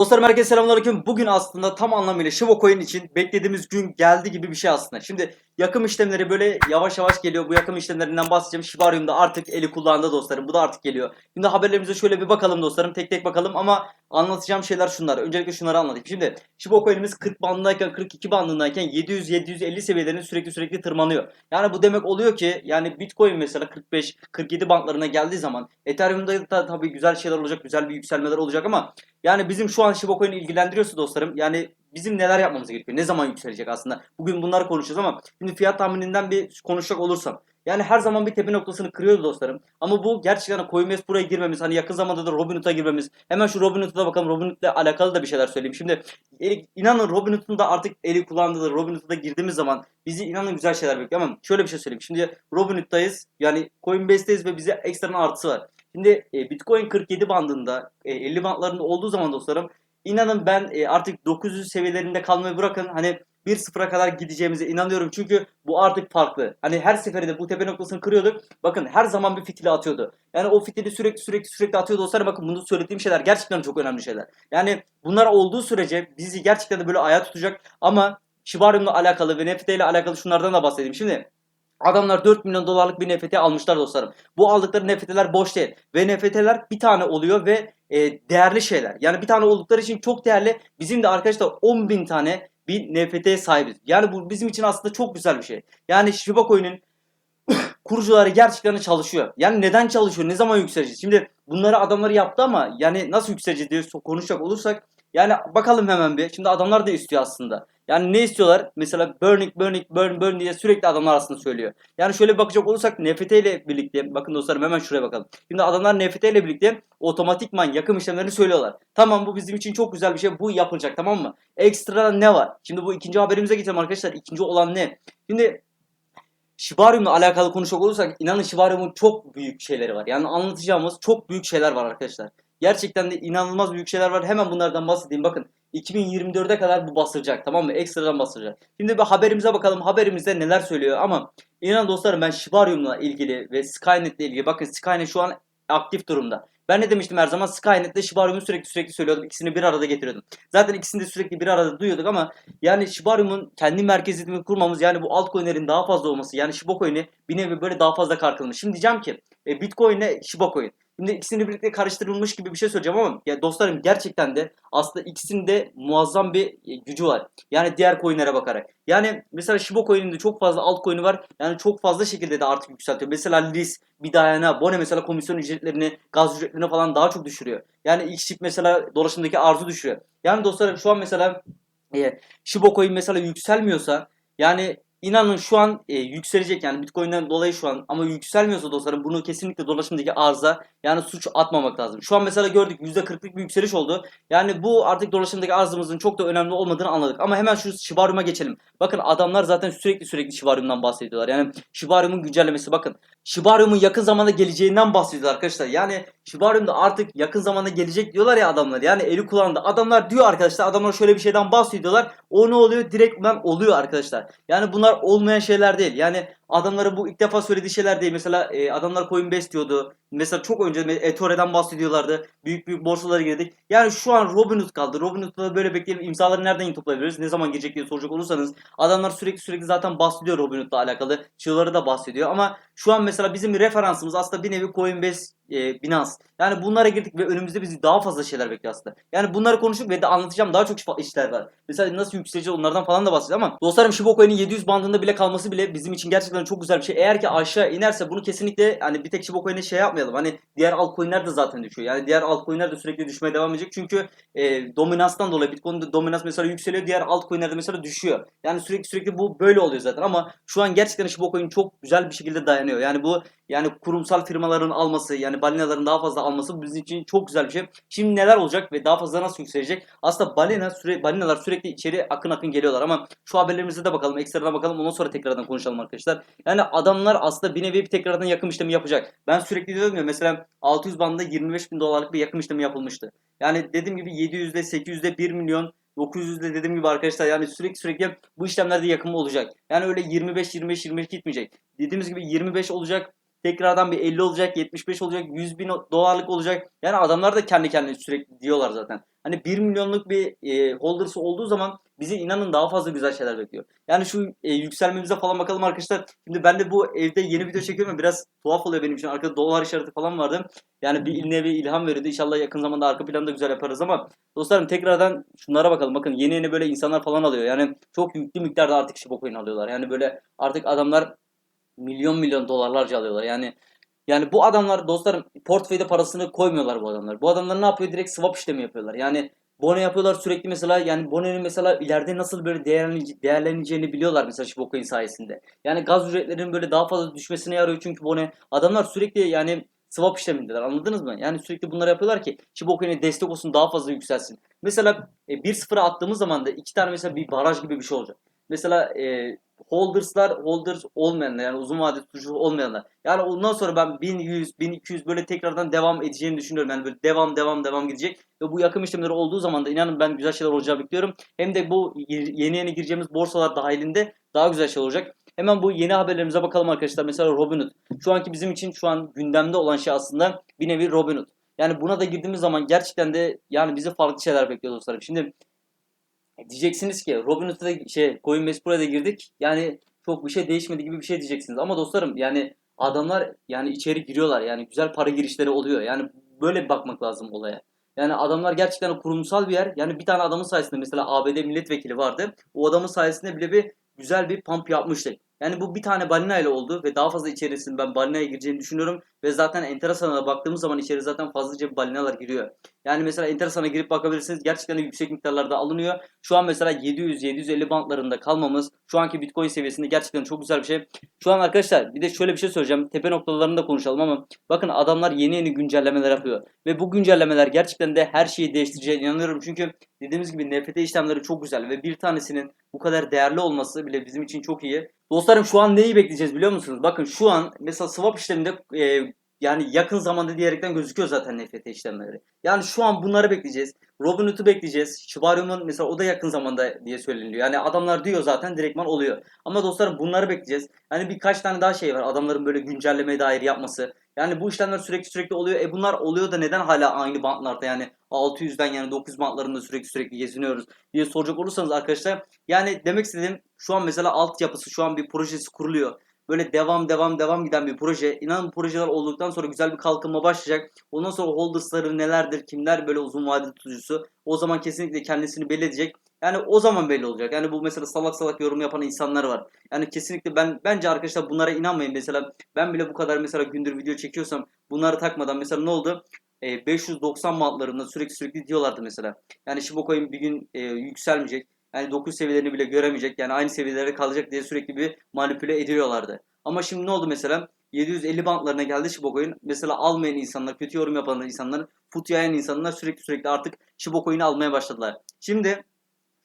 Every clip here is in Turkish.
Dostlarım herkese selamünaleyküm. Bugün aslında tam anlamıyla Shiba Coin için beklediğimiz gün geldi gibi bir şey aslında. Şimdi yakım işlemleri böyle yavaş yavaş geliyor. Bu yakım işlemlerinden bahsedeceğim. Shibarium'da artık eli kullandı dostlarım. Bu da artık geliyor. Şimdi haberlerimize şöyle bir bakalım dostlarım. Tek tek bakalım ama anlatacağım şeyler şunlar. Öncelikle şunları anlatayım. Şimdi Shiba Coin'imiz 40 bandındayken 42 bandındayken 700-750 seviyelerine sürekli sürekli tırmanıyor. Yani bu demek oluyor ki yani Bitcoin mesela 45-47 bandlarına geldiği zaman Ethereum'da da tabii güzel şeyler olacak. Güzel bir yükselmeler olacak ama yani bizim şu an Shiba Coin'i ilgilendiriyorsa dostlarım yani bizim neler yapmamız gerekiyor? Ne zaman yükselecek aslında? Bugün bunları konuşacağız ama şimdi fiyat tahmininden bir konuşacak olursam. Yani her zaman bir tepe noktasını kırıyordu dostlarım. Ama bu gerçekten Coinbase buraya girmemiz, hani yakın zamanda da Robinhood'a girmemiz. Hemen şu Robinhood'a da bakalım. Robinhood'la alakalı da bir şeyler söyleyeyim. Şimdi inanın Robinhood'un da artık eli kullandığı Robinhood'a da girdiğimiz zaman bizi inanın güzel şeyler bekliyor. Ama şöyle bir şey söyleyeyim. Şimdi Robinhood'dayız. Yani Coinbase'deyiz ve bize ekstradan artısı var. Şimdi e, Bitcoin 47 bandında, e, 50 bandlarında olduğu zaman dostlarım inanın ben e, artık 900 seviyelerinde kalmayı bırakın hani 1-0'a kadar gideceğimize inanıyorum. Çünkü bu artık farklı. Hani her seferinde bu tepe noktasını kırıyorduk. Bakın her zaman bir fitili atıyordu. Yani o fitili sürekli sürekli sürekli atıyordu dostlarım. Bakın bunu söylediğim şeyler gerçekten çok önemli şeyler. Yani bunlar olduğu sürece bizi gerçekten de böyle ayağa tutacak. Ama Shibarium'la alakalı ve NFT ile alakalı şunlardan da bahsedeyim. Şimdi Adamlar 4 milyon dolarlık bir NFT almışlar dostlarım. Bu aldıkları NFT'ler boş değil. Ve NFT'ler bir tane oluyor ve e, değerli şeyler. Yani bir tane oldukları için çok değerli. Bizim de arkadaşlar 10 bin tane bir NFT'ye sahibiz. Yani bu bizim için aslında çok güzel bir şey. Yani Shiba Coin'in kurucuları gerçekten çalışıyor. Yani neden çalışıyor? Ne zaman yükseleceğiz? Şimdi bunları adamları yaptı ama yani nasıl yükseleceğiz diye konuşacak olursak yani bakalım hemen bir. Şimdi adamlar da istiyor aslında. Yani ne istiyorlar? Mesela burning, burning, burn, burn diye sürekli adamlar aslında söylüyor. Yani şöyle bakacak olursak NFT ile birlikte, bakın dostlarım hemen şuraya bakalım. Şimdi adamlar NFT ile birlikte otomatikman yakım işlemlerini söylüyorlar. Tamam bu bizim için çok güzel bir şey. Bu yapılacak tamam mı? Ekstradan ne var? Şimdi bu ikinci haberimize geçelim arkadaşlar. İkinci olan ne? Şimdi Shibarium'la alakalı konuşacak olursak inanın Shibarium'un çok büyük şeyleri var. Yani anlatacağımız çok büyük şeyler var arkadaşlar. Gerçekten de inanılmaz büyük şeyler var. Hemen bunlardan bahsedeyim. Bakın 2024'e kadar bu basılacak tamam mı? Ekstradan basılacak. Şimdi bir haberimize bakalım. Haberimizde neler söylüyor ama inan dostlarım ben Shibarium'la ilgili ve Skynet'le ilgili bakın Skynet şu an aktif durumda. Ben ne demiştim her zaman Skynet'le Shibarium'u sürekli sürekli söylüyordum. İkisini bir arada getiriyordum. Zaten ikisini de sürekli bir arada duyuyorduk ama yani Shibarium'un kendi merkeziyetini kurmamız yani bu altcoin'lerin daha fazla olması yani Shiba Coin'i bir nevi böyle daha fazla karkılmış. Şimdi diyeceğim ki e, Bitcoin ile Shiba Coin. Şimdi ikisini birlikte karıştırılmış gibi bir şey söyleyeceğim ama ya dostlarım gerçekten de aslında ikisinde muazzam bir e, gücü var. Yani diğer coinlere bakarak. Yani mesela Shiba Coin'in de çok fazla altcoin'i var. Yani çok fazla şekilde de artık yükseltiyor. Mesela Lis, Bidayana, Bone mesela komisyon ücretlerini, gaz ücretlerini falan daha çok düşürüyor. Yani Xchip mesela dolaşımdaki arzu düşürüyor. Yani dostlarım şu an mesela e, Shiba Coin mesela yükselmiyorsa yani İnanın şu an e, yükselecek yani Bitcoin'den dolayı şu an ama yükselmiyorsa dostlarım bunu kesinlikle dolaşımdaki arıza yani suç atmamak lazım. Şu an mesela gördük %40'lık bir yükseliş oldu. Yani bu artık dolaşımdaki arzımızın çok da önemli olmadığını anladık. Ama hemen şu Shibarium'a geçelim. Bakın adamlar zaten sürekli sürekli Shibarium'dan bahsediyorlar. Yani Shibarium'un güncellemesi bakın. Shibarium'un yakın zamanda geleceğinden bahsediyorlar arkadaşlar. Yani Shibarium'da artık yakın zamanda gelecek diyorlar ya adamlar. Yani eli kullandı. Adamlar diyor arkadaşlar. Adamlar şöyle bir şeyden bahsediyorlar. O ne oluyor? Direktmen oluyor arkadaşlar. Yani bunlar olmayan şeyler değil. Yani adamların bu ilk defa söylediği şeyler değil. Mesela e, adamlar Coinbase diyordu. Mesela çok önce eToro'dan bahsediyorlardı. Büyük büyük borsalara girdik. Yani şu an Robinhood kaldı. Robinhood'da böyle bekleyelim. imzaları nereden toplayabiliriz? Ne zaman gelecek diye soracak olursanız. Adamlar sürekli sürekli zaten bahsediyor Robinhood'la alakalı. Çığları da bahsediyor. Ama şu an mesela bizim referansımız aslında bir nevi Coinbase e, Binance. Yani bunlara girdik ve önümüzde bizi daha fazla şeyler bekliyor aslında. Yani bunları konuştuk ve de anlatacağım daha çok işler var. Mesela nasıl yükseleceğiz onlardan falan da bahsedeceğim ama dostlarım Shiba Coin'in 700 bandında bile kalması bile bizim için gerçekten çok güzel bir şey. Eğer ki aşağı inerse bunu kesinlikle hani bir tek Shiba şey yapmayalım. Hani diğer altcoin'ler de zaten düşüyor. Yani diğer altcoin'ler de sürekli düşmeye devam edecek. Çünkü e, dominanstan dolayı Bitcoin'de dominans mesela yükseliyor. Diğer altcoin'lerde mesela düşüyor. Yani sürekli sürekli bu böyle oluyor zaten ama şu an gerçekten Shiba Coin çok güzel bir şekilde dayanıyor. Yani bu yani kurumsal firmaların alması yani balinaların daha fazla alması bizim için çok güzel bir şey. Şimdi neler olacak ve daha fazla nasıl yükselecek? Aslında balina süre, balinalar sürekli içeri akın akın geliyorlar ama şu haberlerimize de bakalım. Ekstradan bakalım. Ondan sonra tekrardan konuşalım arkadaşlar. Yani adamlar aslında bir nevi bir tekrardan yakım işlemi yapacak. Ben sürekli diyorum ya mesela 600 bandında 25 bin dolarlık bir yakım işlemi yapılmıştı. Yani dediğim gibi 700'de 800'de 1 milyon 900'de dediğim gibi arkadaşlar yani sürekli sürekli bu işlemlerde yakımı olacak. Yani öyle 25 25 25 gitmeyecek. Dediğimiz gibi 25 olacak tekrardan bir 50 olacak, 75 olacak, 100 bin dolarlık olacak. Yani adamlar da kendi kendine sürekli diyorlar zaten. Hani 1 milyonluk bir e, holder'sı olduğu zaman bizi inanın daha fazla güzel şeyler bekliyor. Yani şu e, yükselmemize falan bakalım arkadaşlar. Şimdi ben de bu evde yeni video çekiyorum biraz tuhaf oluyor benim için. Arkada dolar işareti falan vardı. Yani bir nevi ilham veriyordu. İnşallah yakın zamanda arka planda da güzel yaparız ama dostlarım tekrardan şunlara bakalım. Bakın yeni yeni böyle insanlar falan alıyor. Yani çok yüklü miktarda artık Shiba coin alıyorlar. Yani böyle artık adamlar milyon milyon dolarlarca alıyorlar. Yani yani bu adamlar dostlarım portföyde parasını koymuyorlar bu adamlar. Bu adamlar ne yapıyor? Direkt swap işlemi yapıyorlar. Yani Bone yapıyorlar sürekli mesela yani Bone'nin mesela ileride nasıl böyle değerlenece- değerleneceğini biliyorlar mesela Shiba sayesinde. Yani gaz ücretlerinin böyle daha fazla düşmesine yarıyor çünkü Bone adamlar sürekli yani swap işlemindeler anladınız mı? Yani sürekli bunları yapıyorlar ki Coin'e destek olsun daha fazla yükselsin. Mesela e, 1-0'a attığımız zaman da iki tane mesela bir baraj gibi bir şey olacak. Mesela e, holders'lar holders olmayanlar yani uzun vadeli tutucu olmayanlar. Yani ondan sonra ben 1100, 1200 böyle tekrardan devam edeceğini düşünüyorum. Yani böyle devam devam devam gidecek. Ve bu yakım işlemleri olduğu zaman da inanın ben güzel şeyler olacağı bekliyorum. Hem de bu yeni yeni gireceğimiz borsalar dahilinde daha güzel şey olacak. Hemen bu yeni haberlerimize bakalım arkadaşlar. Mesela Robinhood. Şu anki bizim için şu an gündemde olan şey aslında bir nevi Robinhood. Yani buna da girdiğimiz zaman gerçekten de yani bizi farklı şeyler bekliyor dostlarım. Şimdi diyeceksiniz ki Robinhood'a da şey CoinBasePro'ya da girdik. Yani çok bir şey değişmedi gibi bir şey diyeceksiniz. Ama dostlarım yani adamlar yani içeri giriyorlar. Yani güzel para girişleri oluyor. Yani böyle bakmak lazım olaya. Yani adamlar gerçekten kurumsal bir yer. Yani bir tane adamın sayesinde mesela ABD milletvekili vardı. O adamın sayesinde bile bir güzel bir pump yapmıştık. Yani bu bir tane balina ile oldu ve daha fazla içerisinde ben balinaya gireceğini düşünüyorum. Ve zaten enteresan'a baktığımız zaman içeri zaten fazlaca balinalar giriyor. Yani mesela enteresan'a girip bakabilirsiniz. Gerçekten yüksek miktarlarda alınıyor. Şu an mesela 700-750 bantlarında kalmamız şu anki Bitcoin seviyesinde gerçekten çok güzel bir şey. Şu an arkadaşlar bir de şöyle bir şey söyleyeceğim. Tepe noktalarında konuşalım ama bakın adamlar yeni yeni güncellemeler yapıyor. Ve bu güncellemeler gerçekten de her şeyi değiştireceğine inanıyorum. Çünkü dediğimiz gibi NFT işlemleri çok güzel ve bir tanesinin bu kadar değerli olması bile bizim için çok iyi. Dostlarım şu an neyi bekleyeceğiz biliyor musunuz? Bakın şu an mesela swap işleminde e, yani yakın zamanda diyerekten gözüküyor zaten NFT işlemleri. Yani şu an bunları bekleyeceğiz. Robinhood'u bekleyeceğiz. Shibarium'un mesela o da yakın zamanda diye söyleniyor. Yani adamlar diyor zaten direktman oluyor. Ama dostlarım bunları bekleyeceğiz. Yani birkaç tane daha şey var. Adamların böyle güncellemeye dair yapması. Yani bu işlemler sürekli sürekli oluyor. E bunlar oluyor da neden hala aynı bantlarda yani 600'den yani 900 bantlarında sürekli sürekli geziniyoruz diye soracak olursanız arkadaşlar. Yani demek istediğim şu an mesela altyapısı şu an bir projesi kuruluyor böyle devam devam devam giden bir proje. İnanın bu projeler olduktan sonra güzel bir kalkınma başlayacak. Ondan sonra holdersları nelerdir, kimler böyle uzun vadeli tutucusu. O zaman kesinlikle kendisini belli edecek. Yani o zaman belli olacak. Yani bu mesela salak salak yorum yapan insanlar var. Yani kesinlikle ben bence arkadaşlar bunlara inanmayın. Mesela ben bile bu kadar mesela gündür video çekiyorsam bunları takmadan mesela ne oldu? E, 590 mantlarında sürekli sürekli diyorlardı mesela. Yani Shiba Coin bir gün e, yükselmeyecek. Yani 9 seviyelerini bile göremeyecek. Yani aynı seviyelere kalacak diye sürekli bir manipüle ediyorlardı. Ama şimdi ne oldu mesela? 750 bantlarına geldi Shiba Coin. Mesela almayan insanlar, kötü yorum yapan insanlar, fut yayan insanlar sürekli sürekli artık Shiba Coin'i almaya başladılar. Şimdi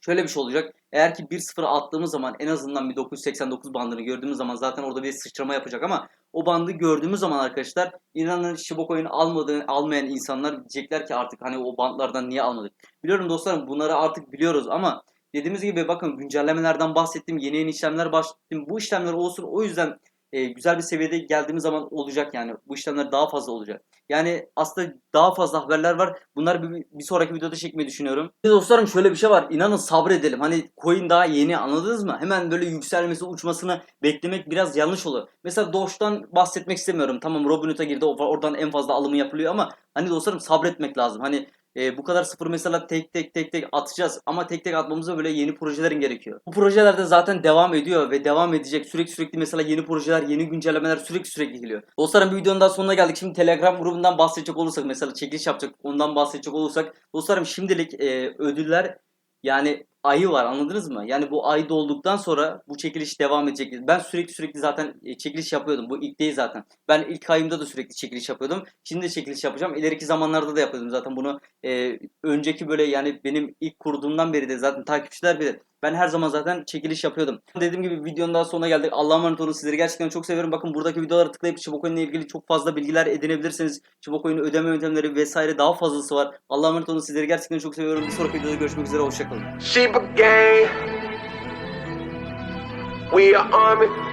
şöyle bir şey olacak. Eğer ki 1-0'a attığımız zaman en azından bir 989 bandını gördüğümüz zaman zaten orada bir sıçrama yapacak ama o bandı gördüğümüz zaman arkadaşlar inanın Shiba Coin'i almadığı, almayan insanlar diyecekler ki artık hani o bantlardan niye almadık? Biliyorum dostlarım bunları artık biliyoruz ama Dediğimiz gibi bakın güncellemelerden bahsettim. Yeni yeni işlemler bahsettim. Bu işlemler olsun. O yüzden e, güzel bir seviyede geldiğimiz zaman olacak yani. Bu işlemler daha fazla olacak. Yani aslında daha fazla haberler var. Bunları bir, bir sonraki videoda çekmeyi düşünüyorum. Dostlarım şöyle bir şey var. İnanın sabredelim. Hani coin daha yeni anladınız mı? Hemen böyle yükselmesi, uçmasını beklemek biraz yanlış olur. Mesela Doge'dan bahsetmek istemiyorum. Tamam Robinhood'a girdi. Oradan en fazla alımı yapılıyor ama hani dostlarım sabretmek lazım. Hani e, bu kadar sıfır mesela tek tek tek tek atacağız ama tek tek atmamıza böyle yeni projelerin gerekiyor. Bu projeler de zaten devam ediyor ve devam edecek. Sürekli sürekli mesela yeni projeler, yeni güncellemeler sürekli sürekli geliyor. Dostlarım bir videonun daha sonuna geldik. Şimdi Telegram grubundan bahsedecek olursak mesela çekiliş yapacak ondan bahsedecek olursak dostlarım şimdilik e, ödüller yani ayı var anladınız mı? Yani bu ay dolduktan sonra bu çekiliş devam edecek. Ben sürekli sürekli zaten e, çekiliş yapıyordum. Bu ilk değil zaten. Ben ilk ayımda da sürekli çekiliş yapıyordum. Şimdi de çekiliş yapacağım. İleriki zamanlarda da yapıyordum zaten bunu. E, önceki böyle yani benim ilk kurduğumdan beri de zaten takipçiler bilir. Ben her zaman zaten çekiliş yapıyordum. Dediğim gibi videonun daha sonuna geldik. Allah'a emanet olun. Sizleri gerçekten çok seviyorum. Bakın buradaki videolara tıklayıp Shiba ile ilgili çok fazla bilgiler edinebilirsiniz. Shiba Coin'in ödeme yöntemleri vesaire daha fazlası var. Allah'a emanet olun. Sizleri gerçekten çok seviyorum. Bir sonraki videoda görüşmek üzere. Hoşçakalın. Sheba gang. We are army.